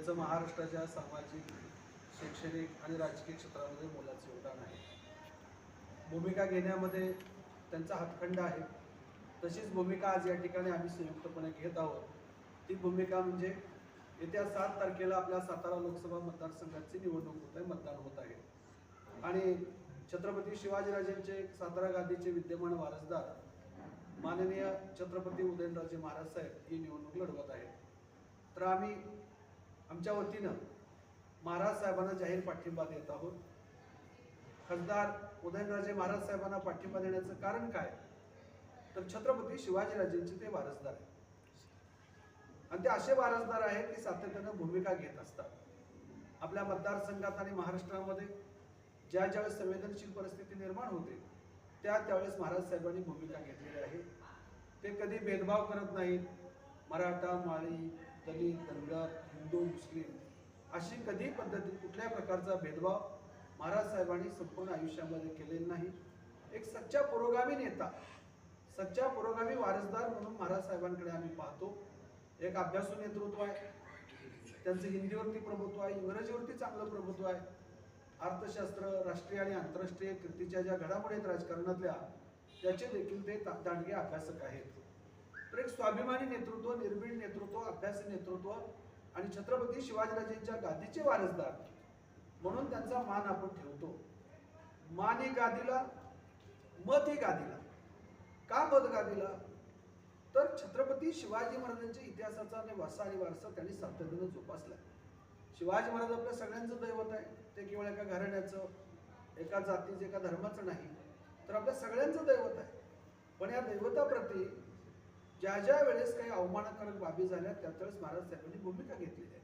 त्यांचं महाराष्ट्राच्या सामाजिक शैक्षणिक आणि राजकीय क्षेत्रामध्ये मोलाचं योगदान आहे. भूमिका घेण्यामध्ये त्यांचा हातखंड आहे. तशीच भूमिका आज या ठिकाणी आम्ही संयुक्तपणे घेत आहोत. ती भूमिका म्हणजे येत्या सात तारखेला आपल्या सातारा लोकसभा मतदारसंघाची निवडणूक होत आहे मतदान होत आहे. आणि छत्रपती शिवाजीराजेंचे सातारा गादीचे विद्यमान वारसदार माननीय छत्रपती उदयनराजे महाराज साहेब ही निवडणूक लढवत आहेत. तर आम्ही आमच्या वतीनं महाराज साहेबांना जाहीर पाठिंबा देत आहोत. खासदार उदयनराजे महाराज साहेबांना पाठिंबा देण्याचं कारण काय? तर छत्रपती शिवाजीराजेंचे ते वारसदार आहेत. आणि ते असे वारसदार आहेत की सातत्यानं भूमिका घेत असतात. आपल्या मतदारसंघात आणि महाराष्ट्रामध्ये ज्या ज्यावेळेस संवेदनशील परिस्थिती निर्माण होते त्या त्यावेळेस महाराज साहेबांनी भूमिका घेतलेली आहे. ते कधी भेदभाव करत नाहीत. मराठा माळी दलित धनगर हिंदू मुस्लिम अशी कधी पद्धती कुठल्या प्रकारचा भेदभाव महाराज साहेबांनी संपूर्ण आयुष्यामध्ये केलेला नाही. एक सच्चा पुरोगामी नेता सच्चा पुरोगामी वारसदार म्हणून महाराज साहेबांकडे आम्ही पाहतो. एक अभ्यासू नेतृत्व आहे त्यांचं हिंदीवरती प्रभुत्व आहे इंग्रजीवरती चांगलं प्रभुत्व आहे. अर्थशास्त्र राष्ट्रीय आणि आंतरराष्ट्रीय कीर्तीच्या ज्या घडामोडीत राजकारणातल्या त्याचे देखील ते दांडगे अभ्यासक आहेत. तर एक स्वाभिमानी नेतृत्व निर्भीड नेतृत्व अभ्यासी नेतृत्व आणि छत्रपती शिवाजीराजेंच्या गादीचे वारसदार म्हणून त्यांचा मान आपण ठेवतो. मान ही गादीला मत ही गादीला. का मत गादीला? तर छत्रपती शिवाजी महाराजांच्या इतिहासाचा आणि वारसा आणि वारसा त्यांनी सातत्यानं जोपासला. शिवाजी महाराज आपल्या सगळ्यांचं दैवत आहे. ते केवळ एका घराण्याचं एका जातीचं एका धर्माचं नाही तर आपल्या सगळ्यांचं दैवत आहे. पण या दैवताप्रती ज्या ज्या वेळेस काही अवमानकारक बाबी झाल्या त्या महाराज साहेबांनी भूमिका घेतलेली आहे.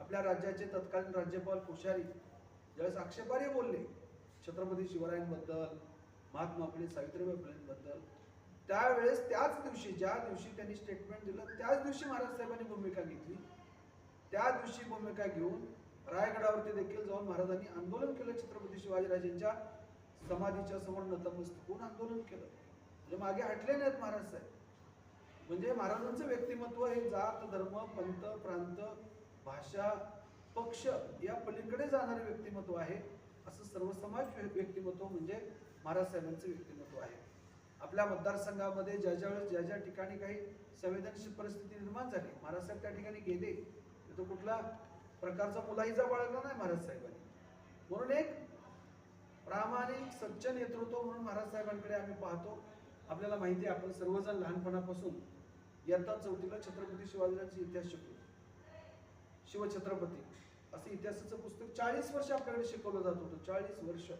आपल्या राज्याचे तत्कालीन राज्यपाल कोश्यारी ज्यावेळेस आक्षेपार्ह बोलले छत्रपती शिवरायांबद्दल महात्मा फुले सावित्रीबाई फुलेंबद्दल त्यावेळेस त्याच दिवशी ज्या दिवशी त्यांनी स्टेटमेंट दिलं त्याच दिवशी महाराज साहेबांनी भूमिका घेतली. त्या दिवशी भूमिका घेऊन रायगडावरती देखील जाऊन महाराजांनी आंदोलन केलं छत्रपती शिवाजीराजेंच्या समाधीच्या समोर नतमस्तक होऊन आंदोलन केलं. म्हणजे मागे हटले नाहीत महाराज साहेब. म्हणजे महाराजांचं व्यक्तिमत्व हे जात धर्म पंथ प्रांत भाषा पक्ष या पलीकडे जाणारे व्यक्तिमत्व आहे. असं सर्वसमाज व्य- व्यक्तिमत्व म्हणजे महाराज साहेबांचं व्यक्तिमत्व आहे. आपल्या मतदारसंघामध्ये ज्या ज्या वेळेस ज्या ज्या ठिकाणी काही संवेदनशील परिस्थिती निर्माण झाली महाराज साहेब त्या ठिकाणी गेले. तर कुठला प्रकारचा मुलाहीजा बाळगला नाही महाराज साहेबांनी. म्हणून एक प्रामाणिक सच्च नेतृत्व म्हणून महाराज साहेबांकडे आम्ही पाहतो. आपल्याला माहिती आहे आपण सर्वजण लहानपणापासून इयत्ता चौथीला छत्रपती शिवाजीराजांचे इतिहास शिकलो. शिवछत्रपती. असं इतिहासाचं पुस्तक चाळीस वर्ष आपल्याकडे शिकवलं जात होतं. चाळीस वर्ष.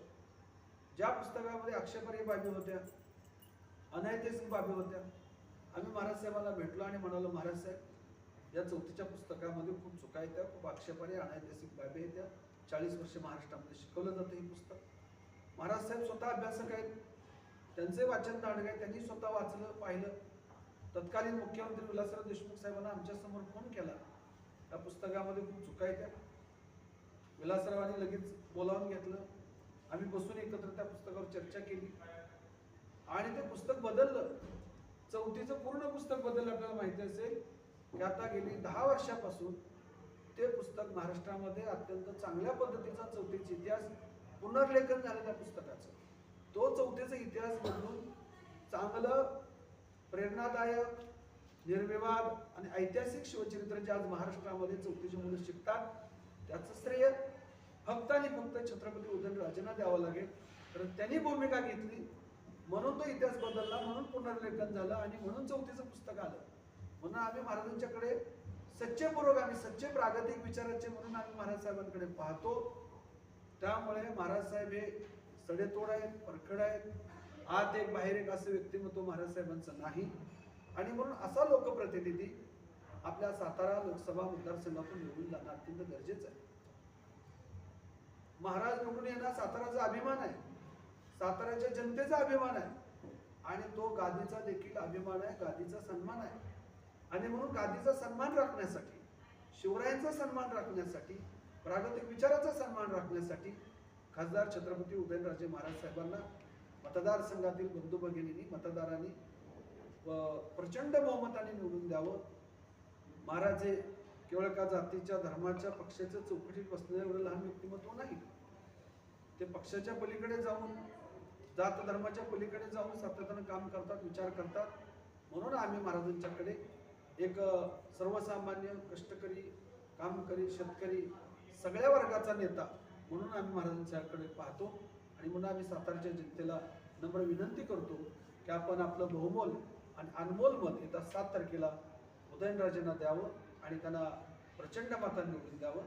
ज्या पुस्तकामध्ये अक्षपर्य बाबी होत्या अनैतिक बाबी होत्या आम्ही महाराज साहेबांना भेटलो आणि म्हणालो महाराज साहेब या चौथीच्या पुस्तकामध्ये खूप चुका आहेत त्या खूप आक्षेपार्ह अनैतिक बाबी आहेत त्या चाळीस वर्ष महाराष्ट्रामध्ये शिकवलं जातं हे पुस्तक. महाराज साहेब स्वतः अभ्यासक आहेत. त्यांचे वाचन नाटक आहे. त्यांनी स्वतः वाचलं पाहिलं. तत्कालीन मुख्यमंत्री विलासराव देशमुख साहेबांना आमच्यासमोर फोन केला. त्या पुस्तकामध्ये खूप चुका येत्या त्या. विलासरावांनी लगेच बोलावून घेतलं. आम्ही बसून एकत्र त्या पुस्तकावर चर्चा केली. आणि ते पुस्तक बदललं. चौथीचं पूर्ण पुस्तक बदललं आपल्याला माहिती असेल की आता गेली दहा वर्षापासून ते पुस्तक महाराष्ट्रामध्ये अत्यंत चांगल्या पद्धतीचा चौथीचा इतिहास पुनर्लेखन झालं त्या पुस्तकाचं. तो चौथीचा इतिहास बदलून चांगलं प्रेरणादायक निर्विवाद आणि ऐतिहासिक शिवचरित्र जे आज महाराष्ट्रामध्ये चौथीची मुलं शिकतात. त्याचं श्रेय फक्त आणि फक्त छत्रपती उदयनराजेंना द्यावं लागेल. तर त्यांनी भूमिका घेतली. म्हणून तो इतिहास बदलला म्हणून पुनर्लेखन झालं आणि म्हणून चौथीचं पुस्तक आलं. म्हणून आम्ही महाराजांच्याकडे सच्चेपूर्वक आम्ही सच्चे प्रागतिक विचाराचे म्हणून आम्ही महाराज साहेबांकडे पाहतो. त्यामुळे महाराज साहेब हे सडेतोड आहेत परखड आहेत. आत एक बाहेर एक असं व्यक्तिमत्व महाराज साहेबांचं नाही. आणि म्हणून असा लोकप्रतिनिधी आपल्या सातारा लोकसभा मतदारसंघातून निवडून जाणं अत्यंत गरजेचं आहे. महाराज निवडून येणं साताराचा अभिमान आहे. साताऱ्याच्या जनतेचा अभिमान आहे. आणि तो गादीचा देखील अभिमान आहे गादीचा सन्मान आहे. आणि म्हणून गादीचा सन्मान राखण्यासाठी शिवरायांचा सन्मान राखण्यासाठी प्रागतिक विचाराचा सन्मान राखण्यासाठी खासदार छत्रपती उदयनराजे महाराज साहेबांना मतदारसंघातील बंधू भगिनींनी मतदारांनी प्रचंड बहुमताने निवडून द्यावं. महाराज हे केवळ एका जातीच्या धर्माच्या पक्षाच्या चौकटीत बसलेलं एवढं लहान व्यक्तिमत्व नाही. ते पक्षाच्या पलीकडे जाऊन जात धर्माच्या पलीकडे जाऊन सातत्यानं काम करतात विचार करतात. म्हणून आम्ही महाराजांच्याकडे एक सर्वसामान्य कष्टकरी कामकरी शेतकरी सगळ्या वर्गाचा नेता म्हणून आम्ही महाराजांच्याकडे पाहतो. आणि म्हणून आम्ही सातारच्या जनतेला नम्र विनंती करतो की आपण आपलं बहुमोल आणि अनमोल मत येत्या सात तारखेला उदयनराजेंना द्यावं आणि त्यांना प्रचंड मतांनी निवडून द्यावं.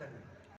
धन्यवाद.